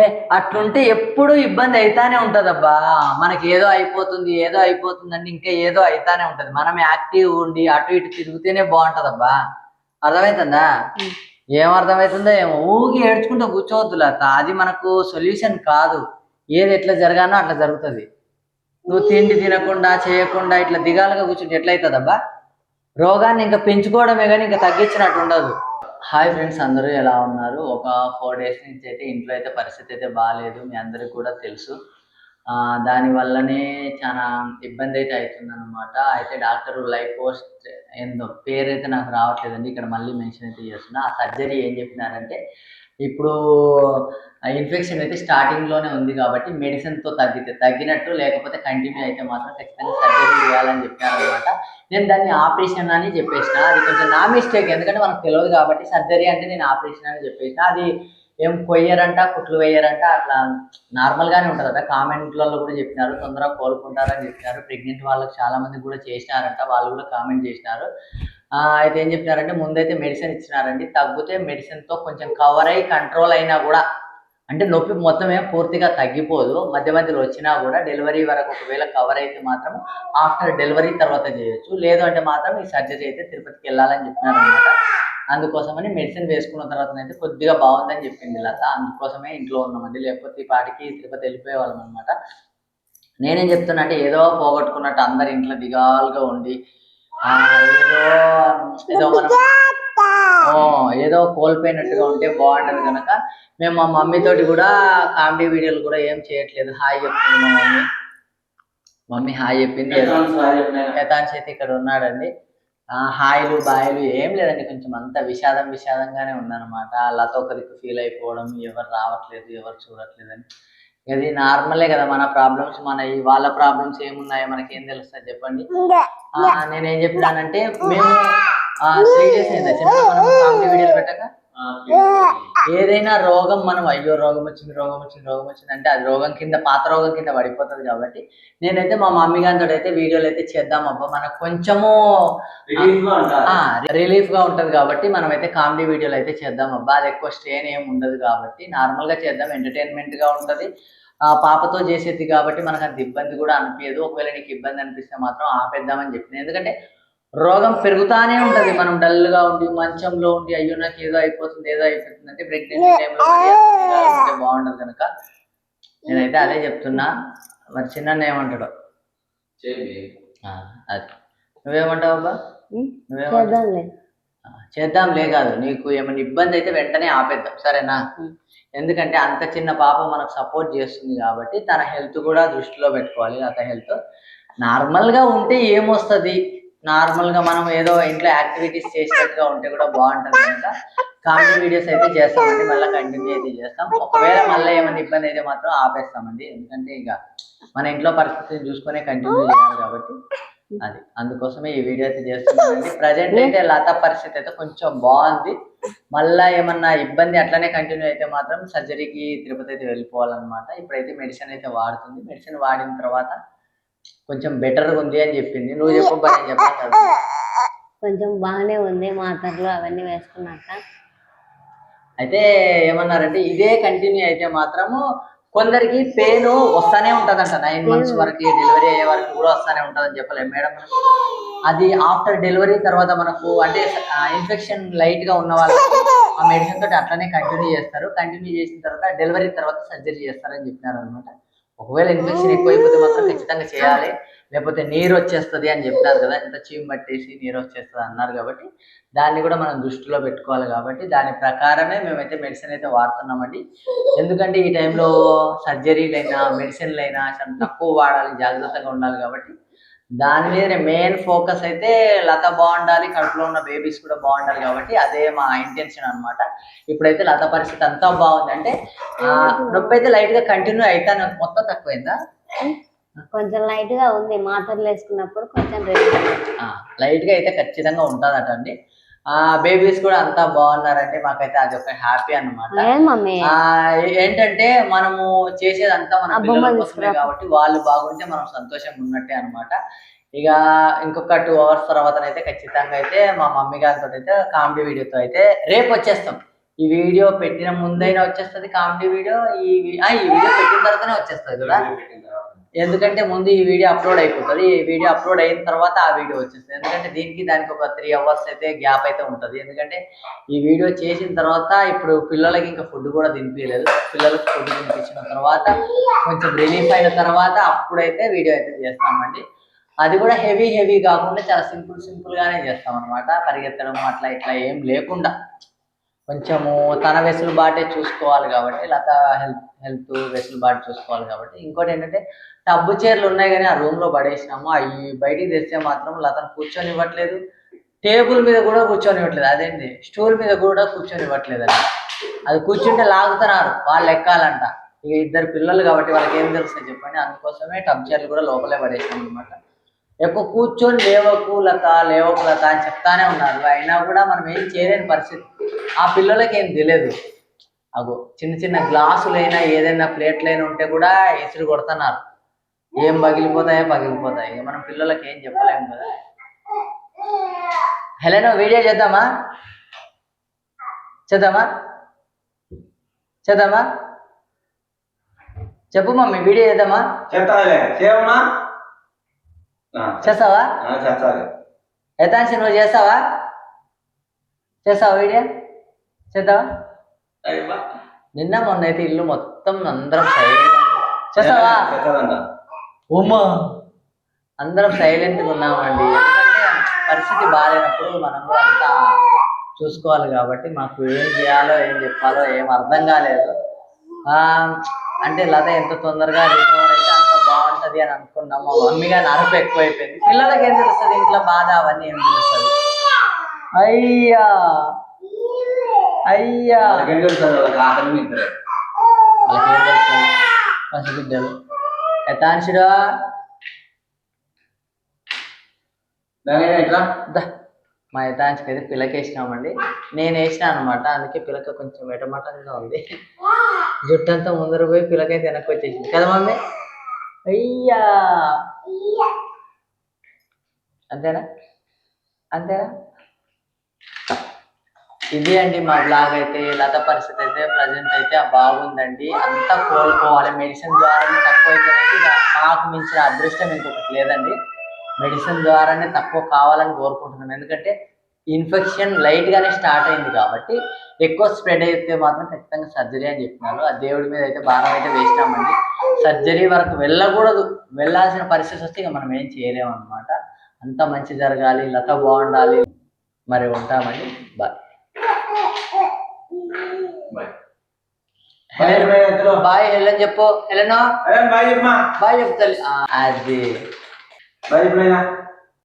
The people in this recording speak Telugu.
ఏ అట్లుంటే ఎప్పుడు ఇబ్బంది అయితానే ఉంటదబ్బా. మనకి ఏదో అయిపోతుంది ఏదో అయిపోతుంది అంటే ఇంకా ఏదో అయితానే ఉంటది. మనం యాక్టివ్ ఉండి అటు ఇటు తిరిగితేనే బాగుంటదబ్బా. అర్థమవుతుందా. ఏం అర్థమవుతుందో ఏమో. ఊగి ఏడ్చుకుంటూ కూర్చోవద్దు లత అది మనకు సొల్యూషన్ కాదు. ఏది ఎట్లా జరగానో అట్లా జరుగుతుంది. నువ్వు తిండి తినకుండా చేయకుండా ఇట్లా దిగాలుగా కూర్చుంటే ఎట్లయితుందబ్బా? రోగాన్ని ఇంకా పెంచుకోవడమే కానీ ఇంకా తగ్గించినట్టు ఉండదు. హాయ్ ఫ్రెండ్స్ అందరూ ఎలా ఉన్నారు? ఒక ఫోర్ డేస్ నుంచి అయితే ఇంట్లో అయితే పరిస్థితి అయితే బాగాలేదు మీ అందరికి కూడా తెలుసు. ఆ, చాలా ఇబ్బంది అయితే అవుతుంది అనమాట అయితే డాక్టర్ లైఫ్ పోస్ట్ ఏందో పేరు అయితే నాకు రావట్లేదండి. ఇక్కడ మళ్ళీ మెన్షన్ అయితే చేస్తున్నా. ఆ సర్జరీ ఏం చెప్పినారంటే ఇప్పుడు ఇన్ఫెక్షన్ అయితే స్టార్టింగ్లోనే ఉంది కాబట్టి మెడిసిన్తో తగ్గితే తగ్గినట్టు లేకపోతే కంటిన్యూ అయితే మాత్రం ఖచ్చితంగా సర్జరీ చేయాలని చెప్పాను అనమాట నేను దాన్ని ఆపరేషన్ అని చెప్పేసిన. అది కొంచెం నా మిస్టేక్ ఎందుకంటే మనకు తెలియదు కాబట్టి సర్జరీ అంటే నేను ఆపరేషన్ అని చెప్పేసిన. అది ఏం కొయ్యరంట కుట్లు వేయరంట అట్లా నార్మల్ గానే ఉంటుందట. కామెంట్లలో కూడా చెప్పినారు తొందరగా కోలుకుంటారని చెప్పినారు. ప్రెగ్నెంట్ వాళ్ళకి చాలా మంది కూడా చేసినారంట వాళ్ళు కూడా కామెంట్ చేసినారు. అయితే ఏం చెప్పినారంటే ముందైతే మెడిసిన్ ఇచ్చినారండి. తగ్గితే మెడిసిన్తో కొంచెం కవర్ అయ్యి కంట్రోల్ అయినా కూడా అంటే నొప్పి మొత్తం ఏం పూర్తిగా తగ్గిపోదు. మధ్య మధ్యలో వచ్చినా కూడా డెలివరీ వరకు ఒకవేళ కవర్ అయితే మాత్రం ఆఫ్టర్ డెలివరీ తర్వాత చేయొచ్చు. లేదు అంటే మాత్రం ఈ సర్జరీ అయితే తిరుపతికి వెళ్ళాలని చెప్పినారు అనమాట అందుకోసమని మెడిసిన్ వేసుకున్న తర్వాత అయితే కొద్దిగా బాగుందని చెప్పింది లత. అందుకోసమే ఇంట్లో ఉన్నామండి లేకపోతే ఈ పాటికి తిరుపతి వెళ్ళిపోయే వాళ్ళం అనమాట నేనేం చెప్తున్నా అంటే ఏదో పోగొట్టుకున్నట్టు అందరి ఇంట్లో దిగాలుగా ఉండి ఏదో ఏదో మనం ఏదో కోల్పోయినట్టుగా ఉంటే బాగుంటది కనుక మేము మా మమ్మీ తోటి కూడా కామెడీ వీడియోలు కూడా ఏం చేయట్లేదు. హాయ్ చెప్తుంది మా మమ్మీ. మమ్మీ హాయ్ చెప్పింది. యథాంశ్ అయితే ఇక్కడ ఉన్నాడండి. ఆ, హాయ్లు బాయ్లు ఏం లేదండి. కొంచెం అంత విషాదం విషాదంగానే ఉందన్నమాట. లత ఒక దిక్కు ఫీల్ అయిపోవడం ఎవరు రావట్లేదు ఎవరు చూడట్లేదు అని. ఇది నార్మలే కదా మన ప్రాబ్లమ్స్ మన ఈ వాళ్ళ ప్రాబ్లమ్స్ ఏమున్నాయో మనకి ఏం తెలుస్తుంది చెప్పండి? ఆ, నేనేం చెప్పినానంటే మేము త్రీ డేస్ అయిందా చిన్న మనం కామెడీ వీడియోలు పెట్టక? ఏదైనా రోగం మనం అయ్యో రోగం వచ్చింది రోగం వచ్చింది రోగం వచ్చింది అంటే అది రోగం కింద పాత రోగం కింద పడిపోతుంది కాబట్టి నేనైతే మా మమ్మీ గారితో అయితే వీడియోలు అయితే చేద్దాం. అబ్బా మనకు కొంచెము రిలీఫ్గా ఉంటది కాబట్టి మనం అయితే కామెడీ వీడియోలు అయితే చేద్దాం. అబ్బా అది ఎక్కువ స్ట్రెయిన్ ఏం ఉండదు కాబట్టి నార్మల్గా చేద్దాం. ఎంటర్టైన్మెంట్గా ఉంటది. ఆ పాపతో చేసేది కాబట్టి మనకు అంత ఇబ్బంది కూడా అనిపించదు ఒకవేళ నీకు ఇబ్బంది అనిపిస్తే మాత్రం ఆపేద్దామని చెప్పింది. ఎందుకంటే రోగం పెరుగుతానే ఉంటది. మనం డల్గా ఉండి మంచంలో ఉండి అయ్యో నాకు ఏదో అయిపోతుంది ఏదో అయిపోతుంది అంటే ప్రెగ్నెన్సీ టైంలో బాగుంటది కనుక. నేనైతే అదే చెప్తున్నా. మరి చిన్న ఏమంటాడు? ఆ, అది. నువ్వేమంటావు అబ్బా? నువ్వేమంటావు? చేద్దాంలే. కాదు. నీకు ఏమైనా ఇబ్బంది అయితే వెంటనే ఆపేద్దాం. సరేనా. ఎందుకంటే అంత చిన్న పాప మనకు సపోర్ట్ చేస్తుంది కాబట్టి తన హెల్త్ కూడా దృష్టిలో పెట్టుకోవాలి. అత హెల్త్ నార్మల్గా ఉంటే ఏమొస్తుంది? నార్మల్గా మనం ఏదో ఇంట్లో యాక్టివిటీస్ చేసినట్టుగా ఉంటే కూడా బాగుంటుంది కనుక కామెడీ వీడియోస్ అయితే చేస్తామండి మళ్ళీ కంటిన్యూ అయితే చేస్తాం. ఒకవేళ మళ్ళీ ఏమైనా ఇబ్బంది అయితే మాత్రం ఆపేస్తామండి. ఎందుకంటే ఇక మన ఇంట్లో పరిస్థితిని చూసుకునే కంటిన్యూ చేయాలి కాబట్టి అది. అందుకోసమే ఈ వీడియో అయితే చేస్తున్నానండి. ప్రజెంట్ అయితే లత పరిస్థితి అయితే కొంచెం బాగుంది. మళ్ళా ఏమన్నా ఇబ్బంది అట్లనే కంటిన్యూ అయితే మాత్రం సర్జరీకి తిరుపతి అయితే వెళ్ళిపోవాలన్నమాట. ఇప్పుడైతే మెడిసిన్ అయితే వాడుతుంది. మెడిసిన్ వాడిన తర్వాత కొంచెం బెటర్ ఉంది అని చెప్పింది. నువ్వు చెప్పు నేను చెప్పాను కొంచెం బాగానే ఉంది మాత్రలు అవన్నీ వేసుకున్నాక. అయితే ఏమన్నారంటే ఇదే కంటిన్యూ అయితే మాత్రము కొందరికి పెయిన్ వస్తానే ఉంటదంట. నైన్ మంత్స్ వరకు డెలివరీ అయ్యే వరకు కూడా వస్తానే ఉంటదని చెప్పలేము మేడం. అది ఆఫ్టర్ డెలివరీ తర్వాత మనకు అంటే ఇన్ఫెక్షన్ లైట్గా ఉన్న వాళ్ళకి ఆ మెడిసిన్ తోటి అట్లనే కంటిన్యూ చేస్తారు. కంటిన్యూ చేసిన తర్వాత డెలివరీ తర్వాత సర్జరీ చేస్తారని చెప్పినారు అనమాట ఒకవేళ ఇన్ఫెక్షన్ ఎక్కువైపోతే మాత్రం ఖచ్చితంగా చేయాలి. లేకపోతే నీరు వచ్చేస్తుంది అని చెప్పినారు కదా ఇంత చీమ్ పట్టేసి నీరు వచ్చేస్తుంది అన్నారు కాబట్టి దాన్ని కూడా మనం దృష్టిలో పెట్టుకోవాలి కాబట్టి దాని ప్రకారమే మేమైతే మెడిసిన్ అయితే వాడుతున్నామండి. ఎందుకంటే ఈ టైంలో సర్జరీలైనా మెడిసిన్లు అయినా చాలా తక్కువ వాడాలి జాగ్రత్తగా ఉండాలి కాబట్టి దాని మీద మెయిన్ ఫోకస్ అయితే లత బాగుండాలి కడుపులో ఉన్న బేబీస్ కూడా బాగుండాలి కాబట్టి అదే మా ఇంటెన్షన్ అన్నమాట. ఇప్పుడైతే లత పరిస్థితి అంతా బాగుంది. అంటే ఆ, నొప్పి అయితే లైట్గా కంటిన్యూ అయితే మొత్తం తక్కువైందా? కొంచెం లైట్గా ఉంది. మాత్రలు వేసుకున్నప్పుడు కొంచెం లైట్గా అయితే ఖచ్చితంగా ఉంటుందట అండి. బేబీస్ కూడా అంతా బాగున్నారండి. మాకైతే అది ఒక హ్యాపీ అన్నమాట. ఏం మమ్మీ? ఆ ఏంటంటే మనము చేసేదంతా మన ఆ పిల్లల కోసమే. కాబట్టి వాళ్ళు బాగుంటే మనం సంతోషంగా ఉన్నట్టే అన్నమాట. ఇక ఇంకొక టూ అవర్స్ తర్వాత అయితే ఖచ్చితంగా అయితే మా మమ్మీ గారితో అయితే కామెడీ వీడియోతో అయితే రేపు వచ్చేస్తాం. ఈ వీడియో పెట్టిన ముందైనా వచ్చేస్తుంది కామెడీ వీడియో. ఈ ఆ, ఈ వీడియో పెట్టిన తర్వాతనే వచ్చేస్తుంది కదా? ఎందుకంటే ముందు ఈ వీడియో అప్లోడ్ అయిపోతుంది. ఈ వీడియో అప్లోడ్ అయిన తర్వాత ఆ వీడియో వచ్చేస్తుంది. ఎందుకంటే దీనికి దానికి ఒక త్రీ అవర్స్ అయితే గ్యాప్ అయితే ఉంటుంది. ఎందుకంటే ఈ వీడియో చేసిన తర్వాత ఇప్పుడు పిల్లలకి ఇంకా ఫుడ్ కూడా తినిపించలేదు పిల్లలకి ఫుడ్ తినిపించిన తర్వాత కొంచెం రిలీఫ్ అయిన తర్వాత అప్పుడైతే వీడియో అయితే చేస్తామండి. అది కూడా హెవీ హెవీ కాకుండా చాలా సింపుల్ సింపుల్ గానే చేస్తాం అనమాట పరిగెత్తడం అట్లా ఇట్లా ఏం లేకుండా. కొంచెము తన వెసులుబాటే చూసుకోవాలి కాబట్టి లత హెల్త్ హెల్త్ వెసులుబాటు చూసుకోవాలి కాబట్టి. ఇంకోటి ఏంటంటే టబ్బు చీరలు ఉన్నాయి కానీ ఆ రూమ్లో పడేసినాము. అవి బయటికి తెస్తే మాత్రం లతను కూర్చొని ఇవ్వట్లేదు టేబుల్ మీద కూడా కూర్చొని ఇవ్వట్లేదు అదేంటి? స్టూల్ మీద కూడా కూర్చొని ఇవ్వట్లేదు అది అది కూర్చుంటే లాగుతున్నారు. వాళ్ళు ఎక్కాలంట. ఇక ఇద్దరు పిల్లలు కాబట్టి వాళ్ళకి ఏం తెలుస్తుంది చెప్పండి? అందుకోసమే టబ్ చీరలు కూడా లోపలే పడేసాం అనమాట ఎక్కువ కూర్చొని లేవకు లత లేవకు లత అని చెప్తానే ఉన్నారు. అయినా కూడా మనం ఏం చేయలేని పరిస్థితి. ఆ పిల్లలకి ఏం తెలియదు అగో చిన్న చిన్న గ్లాసులైనా ఏదైనా ప్లేట్లైనా ఉంటే కూడా ఎసురు కొడుతున్నారు. ఏం పగిలిపోతాయో పగిలిపోతాయి. ఇక మనం పిల్లలకి ఏం చెప్పలేము కదా. హెలెన్ వీడియో చేద్దామా? చేద్దామా? చేద్దామా? చెప్పు మమ్మీ వీడియో చేద్దామా? చేస్తావా? చెప్తాలే యథాంశి నువ్వు చేస్తావా? చేస్తావా వీడియో చేద్దావా. నిన్న మొన్న అయితే ఇల్లు మొత్తం అందరం సైలెంట్ చేస్తావా చెప్తాదంట ఉమ్మా అందరం సైలెంట్గా ఉన్నామండి. ఎందుకంటే పరిస్థితి బాగాలేనప్పుడు మనం కూడా అంతా చూసుకోవాలి కాబట్టి మాకు ఏం చేయాలో ఏం చెప్పాలో ఏం అర్థం కాలేదు. ఆ, అంటే లత ఎంత తొందరగా రికవర్ అయితే అంత బాగుంటది అని అనుకున్నాము. మా మమ్మీ గారి అరుపు ఎక్కువైపోయింది. పిల్లలకి ఏం తెలుస్తుంది? ఇంట్లో బాధ అవన్నీ ఏం తెలుస్తుంది? అయ్యా. అయ్యా. పసిబిడ్డలు. దాని ఎట్లా? దా. మా యథాంశకి అయితే పిల్లకి వేసినామండి. నేను వేసిన అనమాట అందుకే పిల్లక కొంచెం వెటమటంగా ఉంది. జుట్టంతా ముందర పోయి పిల్లకైతే వెనక్కి వచ్చేసింది. కదా మమ్మీ? అయ్యా. అంతేనా? అంతేనా? ఇది అండి మా బ్లాగ్ అయితే లత పరిస్థితి అయితే ప్రజెంట్ అయితే బాగుందండి. అంతా కోలుకోవాలి మెడిసిన్ ద్వారానే తక్కువ అయితే మాకు మించిన అదృష్టం ఇంకొకటి లేదండి. మెడిసిన్ ద్వారానే తక్కువ కావాలని కోరుకుంటున్నాం. ఎందుకంటే ఇన్ఫెక్షన్ లైట్ గానే స్టార్ట్ అయింది కాబట్టి ఎక్కువ స్ప్రెడ్ అయితే మాత్రం ఖచ్చితంగా సర్జరీ అని చెప్తున్నారు ఆ దేవుడి మీద అయితే భారం అయితే వేసినామండి. సర్జరీ వరకు వెళ్ళకూడదు. వెళ్ళాల్సిన పరిస్థితి వస్తే ఇక మనం ఏం చేయలేము అనమాట అంతా మంచి జరగాలి. లత బాగుండాలి. మరి ఉంటామండి. బాయ్ బాయ్ హెలెన్ చెప్పు. హెలెన్? బాయ్ చెప్పమా బాయ్ చెప్తాలి అది. బాయ్ చెప్పినా